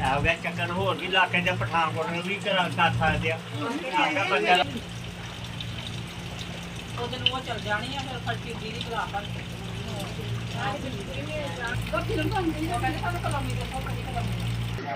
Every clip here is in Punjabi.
ਆ ਗਿਆ ਚੱਕਰ ਹੋਰ ਵੀ ਇਲਾਕੇ ਦੇ ਪਠਾਨਕੋਟ ਨੂੰ ਵੀ ਕਰਾ ਕਰ ਸਕਦੇ ਆ ਆਗਾ ਬੰਦਾ ਉਹਦੇ ਨੂੰ ਉਹ ਚੱਲ ਜਾਣੀ ਆ ਫਿਰ ਫਲਟੀ ਦੀ ਦੀ ਖਲਾ ਪਰ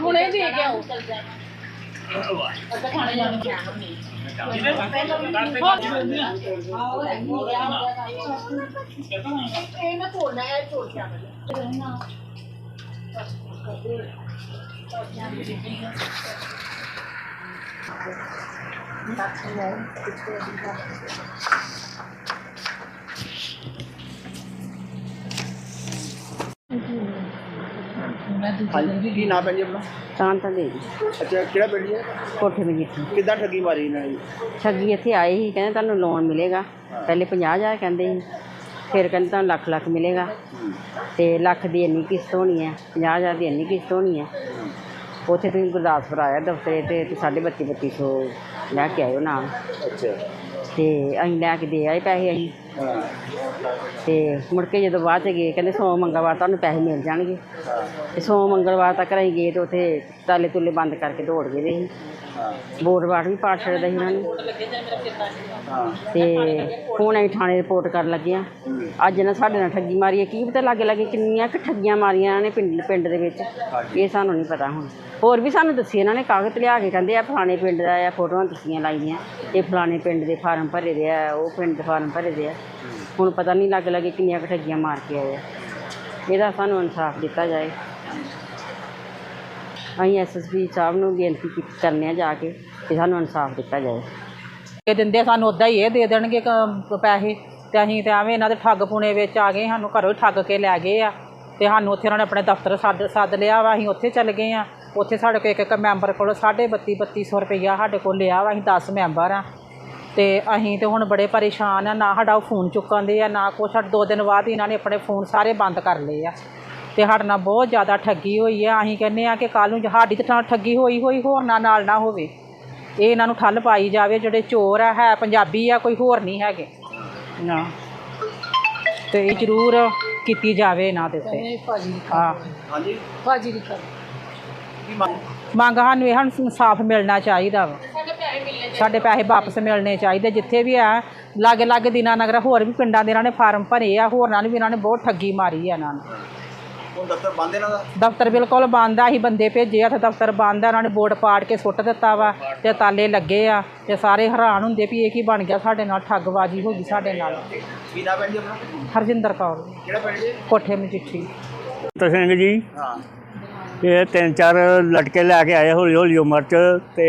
ਹੁਣੇ ਦੇ ਕੇ ਆਉ ਚੱਲ ਜਾ ਅੱਧਾ ਖਾਣੇ ਜਾਣਾ ਇਹ ਨਾ ਤੋੜਨਾ ਹੈ ਤੋੜ ਕੇ ਆਣਾ ਹਾਂਜੀ ਕੀ ਨਾਮ ਹੈ ਜੀ ਆਪਣਾ? ਸ਼ਾਂਤਾ ਦੇਵੀ। ਅੱਛਾ ਕਿਹੜਾ ਪਿੰਡ ਜੀ ਹੈ? ਕੋਠੇ ਵਿੱਚ ਜਿੱਥੇ ਕਿੱਦਾਂ ਠੱਗੀ ਮਾਰੀ ਇਹਨਾਂ ਨੇ ਜੀ? ਠੱਗੀ ਇੱਥੇ ਆਏ ਸੀ ਕਹਿੰਦੇ ਤੁਹਾਨੂੰ ਲੋਨ ਮਿਲੇਗਾ। ਪਹਿਲੇ 50000 ਕਹਿੰਦੇ ਸੀ ਫਿਰ ਕਹਿੰਦੇ ਤੁਹਾਨੂੰ ਲੱਖ ਲੱਖ ਮਿਲੇਗਾ। ਤੇ ਲੱਖ ਦੀ ਇੰਨੀ ਕਿਸ਼ਤ ਹੋਣੀ ਹੈ 50000 ਦੀ ਇੰਨੀ ਕਿਸ਼ਤ ਹੋਣੀ ਹੈ। ਉੱਥੇ ਤੁਸੀਂ ਗੁਰਦਾਸਪੁਰ ਆਇਆ ਦਫ਼ਤਰੇ ਤੇ ਤੇ ਸਾਢੇ ਬੱਤੀ ਬੱਤੀ ਸੌ ਲੈ ਕੇ ਆਇਓ ਨਾਲ। ਅੱਛਾ। ਤੇ ਅਸੀਂ ਲੈ ਕੇ ਦੇ ਆਏ ਪੈਸੇ ਅਸੀਂ। ਤੇ ਮੁੜ ਕੇ ਜਦੋਂ ਬਾਅਦ ਚ ਗਏ, ਕਹਿੰਦੇ ਸੋਮ ਮੰਗਲਵਾਰ ਤੁਹਾਨੂੰ ਪੈਸੇ ਮਿਲ ਜਾਣਗੇ। ਤੇ ਸੋਮ ਮੰਗਲਵਾਰ ਤੱਕ ਅਸੀਂ ਗਏ ਤੇ ਉੱਥੇ ਤਾਲੇ ਤੁਲੇ ਬੰਦ ਕਰਕੇ ਦੌੜ ਗਏ ਦੇ ਸੀ। ਵਾਟ ਵੀ ਪਾੜ ਛੱਡਦਾ ਸੀ ਉਹਨਾਂ ਨੇ। ਹਾਂ ਤੇ ਹੁਣ ਅਸੀਂ ਥਾਣੇ ਰਿਪੋਰਟ ਕਰਨ ਲੱਗੇ ਆ ਅੱਜ ਨਾ ਸਾਡੇ ਨਾਲ ਠੱਗੀ ਮਾਰੀ ਹੈ। ਕੀ ਪਤਾ ਲੱਗੇ ਲੱਗੇ ਕਿੰਨੀਆਂ ਕੁ ਠੱਗੀਆਂ ਮਾਰੀਆਂ ਇਹਨਾਂ ਨੇ ਪਿੰਡ ਪਿੰਡ ਦੇ ਵਿੱਚ। ਇਹ ਸਾਨੂੰ ਨਹੀਂ ਪਤਾ ਹੁਣ। ਹੋਰ ਵੀ ਸਾਨੂੰ ਦੱਸੀ ਇਹਨਾਂ ਨੇ ਕਾਗਜ਼ ਲਿਆ ਕੇ ਕਹਿੰਦੇ ਆ ਫਲਾਣੇ ਪਿੰਡ ਦਾ ਆ ਫੋਟੋਆਂ ਦੱਸੀਆਂ ਲਾਈਆਂ। ਇਹ ਫਲਾਣੇ ਪਿੰਡ ਦੇ ਫਾਰਮ ਭਰੇ ਦੇ ਆ ਉਹ ਪਿੰਡ ਦੇ ਫਾਰਮ ਭਰੇ ਦੇ ਆ। ਹੁਣ ਪਤਾ ਨਹੀਂ ਲੱਗ ਲੱਗੇ ਕਿੰਨੀਆਂ ਕੁ ਠੱਗੀਆਂ ਮਾਰ ਕੇ ਆਏ ਆ। ਇਹਦਾ ਸਾਨੂੰ ਇਨਸਾਫ ਦਿੱਤਾ ਜਾਏ। ਅਸੀਂ ਐਸਐਸਪੀ ਸਾਹਿਬ ਨੂੰ ਬੇਨਤੀ ਕੀਤੀ ਕਰਨੇ ਆ ਜਾ ਕੇ ਕਿ ਸਾਨੂੰ ਇਨਸਾਫ ਦਿੱਤਾ ਜਾਏ। ਇਹ ਦਿੰਦੇ ਸਾਨੂੰ ਉਦਾਂ ਹੀ ਇਹ ਦੇ ਦੇਣਗੇ ਕ- ਪੈਸੇ। ਤੇ ਅਸੀਂ ਤੇ ਐਵੇਂ ਇਹਨਾਂ ਦੇ ਠੱਗ ਪੁਣੇ ਵਿੱਚ ਆ ਗਏ, ਸਾਨੂੰ ਘਰੋਂ ਹੀ ਠੱਗ ਕੇ ਲੈ ਗਏ ਆ। ਤੇ ਸਾਨੂੰ ਉੱਥੇ ਉਹਨਾਂ ਨੇ ਆਪਣੇ ਦਫ਼ਤਰ ਸੱਦ ਸੱਦ ਲਿਆ ਵਾ, ਅਸੀਂ ਉੱਥੇ ਚੱਲ ਗਏ ਆ। ਉੱਥੇ ਸਾਡੇ ਕੋਲ ਇੱਕ ਇੱਕ ਮੈਂਬਰ ਕੋਲੋਂ ਸਾਢੇ ਬੱਤੀ ਬੱਤੀ ਸੌ ਰੁਪਈਆ ਸਾਡੇ ਕੋਲ ਲਿਆ ਵਾ, ਅਸੀਂ 10 ਮੈਂਬਰ ਆ। ਤੇ ਅਸੀਂ ਤੇ ਹੁਣ ਬੜੇ ਪਰੇਸ਼ਾਨ ਆ, ਨਾ ਸਾਡਾ ਉਹ ਫੋਨ ਚੁੱਕਣ ਦੇ ਆ, ਨਾ ਕੁਛ। ਸਾਡੇ ਦੋ ਦਿਨ ਬਾਅਦ ਹੀ ਇਹਨਾਂ ਨੇ ਆਪਣੇ ਫੋਨ ਸਾਰੇ ਬੰਦ ਕਰ ਲਏ ਆ। ਤੇ ਸਾਡੇ ਨਾਲ ਬਹੁਤ ਜ਼ਿਆਦਾ ਠੱਗੀ ਹੋਈ ਆ। ਅਸੀਂ ਕਹਿੰਦੇ ਆ ਕਿ ਕੱਲ ਨੂੰ ਸਾਡੀ ਤਾਂ ਠੱਗੀ ਹੋਈ ਹੋਈ ਹੋਰ ਨਾ ਨਾਲ ਨਾ ਹੋਵੇ। ਇਹ ਇਹਨਾਂ ਨੂੰ ਠੱਲ ਪਾਈ ਜਾਵੇ ਜਿਹੜੇ ਚੋਰ ਆ ਹੈ ਪੰਜਾਬੀ ਆ ਕੋਈ ਹੋਰ ਨਹੀਂ ਹੈਗੇ। ਨਾ। ਤੇ ਇਹ ਜ਼ਰੂਰ ਕੀਤੀ ਜਾਵੇ ਇਹਨਾਂ ਦੇ ਉੱਤੇ। ਹਾਂ। ਹਾਂਜੀ? ਭਾਜੀ ਦੀ ਕੀ ਮੰਗ? ਸਾਨੂੰ ਇਹ ਇਨਸਾਫ ਮਿਲਣਾ ਚਾਹੀਦਾ ਵਾ। ਸਾਡੇ ਪੈਸੇ ਵਾਪਸ ਮਿਲਣੇ ਚਾਹੀਦੇ। ਜਿੱਥੇ ਵੀ ਆ ਲਾਗੇ ਲਾਗੇ ਦਿਨਾਂ ਨਗਰ ਹੋਰ ਵੀ ਪਿੰਡਾਂ ਦੇ ਇਹਨਾਂ ਨੇ ਫਾਰਮ ਭਰੇ ਆ ਹੋਰ ਨਾਲ ਵੀ ਇਹਨਾਂ ਨੇ ਬਹੁਤ ਠੱਗੀ ਮਾਰੀ ਆ ਇਹਨਾਂ ਨੇ। ਹੁਣ ਦਫ਼ਤਰ ਬੰਦ ਇਹਨਾਂ ਦਾ? ਦਫ਼ਤਰ ਬਿਲਕੁਲ ਬੰਦ ਆ ਅਸੀਂ ਬੰਦੇ ਭੇਜੇ ਆ ਤੇ ਦਫ਼ਤਰ ਬੰਦ ਆ ਉਹਨਾਂ ਨੇ ਬੋਰਡ ਪਾੜ ਕੇ ਸੁੱਟ ਦਿੱਤਾ ਵਾ ਤੇ ਤਾਲੇ ਲੱਗੇ ਆ ਤੇ ਸਾਰੇ ਹੈਰਾਨ ਹੁੰਦੇ ਵੀ ਇਹ ਕੀ ਬਣ ਗਿਆ ਸਾਡੇ ਨਾਲ ਠੱਗਬਾਜ਼ੀ ਹੋ ਗਈ ਸਾਡੇ ਨਾਲ। ਕੀ ਨਾਮ ਹੈ ਜੀ ਆਪਣਾ? ਹਰਜਿੰਦਰ ਕੌਰ। ਕਿਹੜਾ ਪਿੰਡ ਜੀ? ਕੋਠੇ ਮਜੀਠੀ। ਤਾਂ ਸਿੰਘ ਜੀ। ਹਾਂ। ਇਹ ਤਿੰਨ ਚਾਰ ਲਟਕੇ ਲੈ ਕੇ ਆਏ ਹੌਲੀ ਹੌਲੀ ਉਮਰ ਚ ਤੇ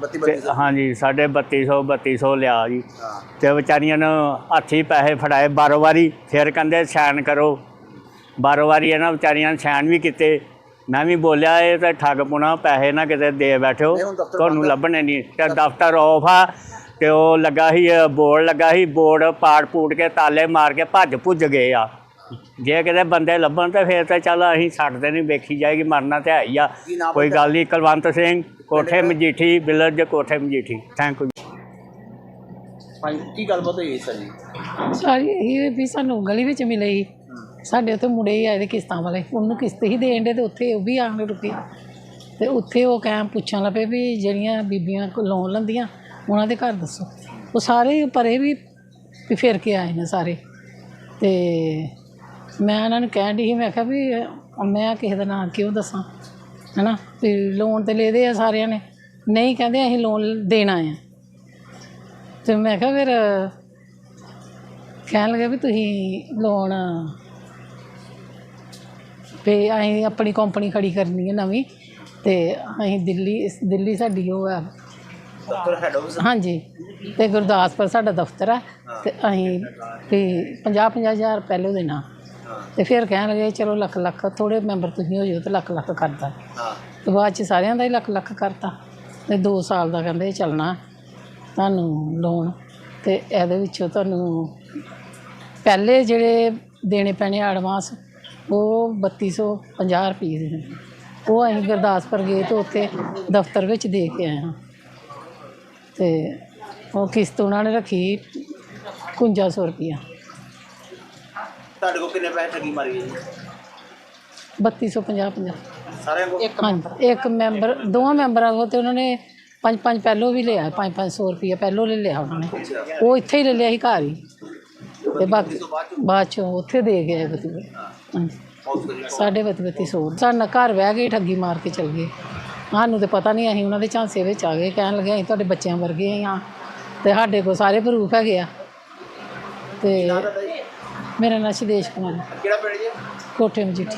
32 ਤੇ 32 ਹਾਂਜੀ ਸਾਢੇ 3200 3200 ਲਿਆ ਜੀ। ਤੇ ਵਿਚਾਰੀਆਂ ਨੂੰ ਹੱਥੀ ਪੈਸੇ ਫੜਾਏ ਬਾਰੋ ਵਾਰੀ ਫਿਰ ਕਹਿੰਦੇ ਸਾਈਨ ਕਰੋ। ਬਾਰੋ ਵਾਰੀ ਇਹਨਾਂ ਵਿਚਾਰੀਆਂ ਨੇ ਸਾਈਨ ਵੀ ਕੀਤੇ। ਮੈਂ ਵੀ ਬੋਲਿਆ ਇਹ ਤਾਂ ਠੱਗ ਪੁਣਾ ਪੈਸੇ ਨਾ ਕਿਤੇ ਦੇ ਬੈਠੋ। ਤੁਹਾਨੂੰ। ਲੱਭਣੇ ਨਹੀਂ। ਤੇ ਦਫ਼ਤਰ ਆਫ ਆ ਤੇ ਉਹ ਲੱਗਾ ਸੀ ਬੋਰਡ ਲੱਗਾ ਸੀ ਬੋਰਡ ਪਾੜ ਪੂੜ ਕੇ ਤਾਲੇ ਮਾਰ ਕੇ ਭੱਜ ਭੁੱਜ ਗਏ ਆ। ਜੇ ਕਿਤੇ ਬੰਦੇ ਲੱਭਣ ਤੇ ਫਿਰ ਤਾਂ ਚੱਲ ਅਸੀਂ ਛੱਡਦੇ ਨਹੀਂ ਵੇਖੀ ਜਾਏਗੀ ਮਰਨਾ ਤੇ ਹੈ ਹੀ ਆ। ਕੀ ਨਾਮ ਕੋਈ? ਗੱਲ ਨਹੀਂ ਕੁਲਵੰਤ ਸਿੰਘ ਕੋਠੇ ਮਜੀਠੀ ਵਿਲੇਜ ਕੋਠੇ ਮਜੀਠੀ। ਥੈਂਕ ਯੂ ਹਾਂਜੀ ਕੀ ਗੱਲਬਾਤ ਹੋਈ ਸਰ ਜੀ ਸਾਰੀ ਇਹ ਵੀ ਸਾਨੂੰ ਗਲੀ ਵਿੱਚ ਮਿਲੇ ਸੀ। ਸਾਡੇ ਉੱਥੇ ਮੁੰਡੇ ਹੀ ਆਏ ਦੇ ਕਿਸ਼ਤਾਂ ਵਾਲੇ। ਉਹਨੂੰ ਕਿਸ਼ਤ ਹੀ ਦੇਣ ਦੇ ਤੇ ਉੱਥੇ ਉਹ ਵੀ ਆਣ ਰੁਕੇ। ਤੇ ਉੱਥੇ ਉਹ ਕਹਿ ਪੁੱਛਣ ਲੱਪੇ ਵੀ ਜਿਹੜੀਆਂ ਬੀਬੀਆਂ ਕੋ ਲੋਨ ਲੈਂਦੀਆਂ ਉਹਨਾਂ ਦੇ ਘਰ ਦੱਸੋ। ਉਹ ਸਾਰੇ ਪਰੇ ਵੀ ਵੀ ਫਿਰ ਕੇ ਆਏ ਨੇ ਸਾਰੇ। ਤੇ ਮੈਂ ਇਹਨਾਂ ਨੂੰ ਕਹਿਣ ਦੀ ਸੀ ਮੈਂ ਕਿਹਾ ਵੀ ਮੈਂ ਕਿਸੇ ਦਾ ਨਾਂ ਕਿਉਂ ਦੱਸਾਂ? ਹੈਨਾ? ਵੀ ਲੋਨ ਤੇ ਲੈਦੇ ਆ ਸਾਰਿਆਂ ਨੇ। ਨਹੀਂ ਕਹਿੰਦੇ ਅਸੀਂ ਲੋਨ ਦੇਣਾ ਆ। ਤੇ ਮੈਂ ਕਿਹਾ ਫਿਰ ਕਹਿਣ ਲੱਗੇ ਵੀ ਤੁਸੀਂ ਲੋਨ ਤੇ ਅਸੀਂ ਆਪਣੀ ਕੰਪਨੀ ਖੜੀ ਕਰਨੀ ਹੈ ਨਵੀਂ ਤੇ ਅਸੀਂ ਦਿੱਲੀ ਦਿੱਲੀ ਸਾਡੀ ਉਹ ਹੈ ਦਫ਼ਤਰ ਹੈਡ ਆਫਿਸ ਹਾਂਜੀ। ਤੇ ਗੁਰਦਾਸਪੁਰ ਸਾਡਾ ਦਫ਼ਤਰ ਹੈ ਤੇ ਅਸੀਂ ਵੀ 50 50 ਹਜ਼ਾਰ ਪਹਿਲੋਂ ਦੇਣਾ। ਹਾਂ ਤੇ ਫਿਰ ਕਹਿਣ ਲੱਗੇ ਚਲੋ ਲੱਖ ਲੱਖ ਥੋੜੇ ਮੈਂਬਰ ਤੁਸੀਂ ਹੋ ਜਾਓ ਤੇ ਲੱਖ ਲੱਖ ਕਰਦਾ ਹਾਂ। ਤੇ ਬਾਅਦ ਚ ਸਾਰਿਆਂ ਦਾ ਹੀ ਲੱਖ ਲੱਖ ਕਰਤਾ। ਤੇ 2 ਸਾਲ ਦਾ ਕਹਿੰਦੇ ਚੱਲਣਾ ਤੁਹਾਨੂੰ ਲੋਨ। ਤੇ ਇਹਦੇ ਵਿੱਚੋਂ ਤੁਹਾਨੂੰ ਪਹਿਲੇ ਜਿਹੜੇ ਦੇਣੇ ਪੈਣੇ ਐਡਵਾਂਸ ਉਹ 3250 ਰੁਪਏ ਦੇ ਨੇ। ਉਹ ਅਸੀਂ ਗੁਰਦਾਸਪੁਰ ਗਏ ਤੇ ਉੱਥੇ ਦਫ਼ਤਰ ਵਿੱਚ ਦੇ ਕੇ ਆਏ ਹਾਂ। ਤੇ ਉਹ ਕਿਸ਼ਤ ਉਹਨਾਂ ਨੇ ਰੱਖੀ 5100 ਰੁਪਇਆ ਤੁਹਾਡੇ ਕੋਲ ਕਿੰਨੇ ਪੈਸੇ ਠੱਗੀ ਮਾਰੀ ਹੈ? ਜੀ 3250 50 ਸਾਰਿਆਂ ਕੋਲ? ਹਾਂਜੀ ਇੱਕ ਮੈਂਬਰ ਦੋਵਾਂ ਮੈਂਬਰਾਂ ਕੋਲ ਤੇ ਉਹਨਾਂ ਨੇ ਪੰਜ ਪੰਜ ਪਹਿਲੋਂ ਵੀ ਲਿਆ ਪੰਜ ਪੰਜ ਸੌ ਰੁਪਇਆ ਪਹਿਲੋਂ ਲੈ ਲਿਆ ਉਹਨਾਂ ਨੇ। ਉਹ ਇੱਥੇ ਹੀ ਲੈ ਲਿਆ ਸੀ ਘਰ ਹੀ। ਤੇ ਬਾਕੀ ਬਾਅਦ ਚੋਂ? ਉੱਥੇ ਦੇ ਗਏ ਬਤੀ ਹਾਂਜੀ। ਸਾਡੇ ਬਤੀ ਬਤੀ ਸੌ। ਸਾਡਾ ਘਰ ਬਹਿ ਕੇ ਠੱਗੀ ਮਾਰ ਕੇ ਚਲ ਗਏ। ਸਾਨੂੰ ਤੇ ਪਤਾ ਨਹੀਂ ਅਸੀਂ ਉਹਨਾਂ ਦੇ ਝਾਂਸੇ ਵਿੱਚ ਆ ਗਏ ਕਹਿਣ ਲੱਗੇ ਅਸੀਂ ਤੁਹਾਡੇ ਬੱਚਿਆਂ ਵਰਗੇ ਹਾਂ ਤੇ ਸਾਡੇ ਕੋਲ ਸਾਰੇ ਪ੍ਰੂਫ ਹੈਗੇ ਆ। ਤੇ ਮੇਰਾ ਨਾਂ ਸ਼ਿਦੇਸ਼ ਕੁਮਾਰ ਕਿਹੜਾ ਪਿੰਡ ਜੀ? ਕੋਠੇ ਮਜੀਠੀ।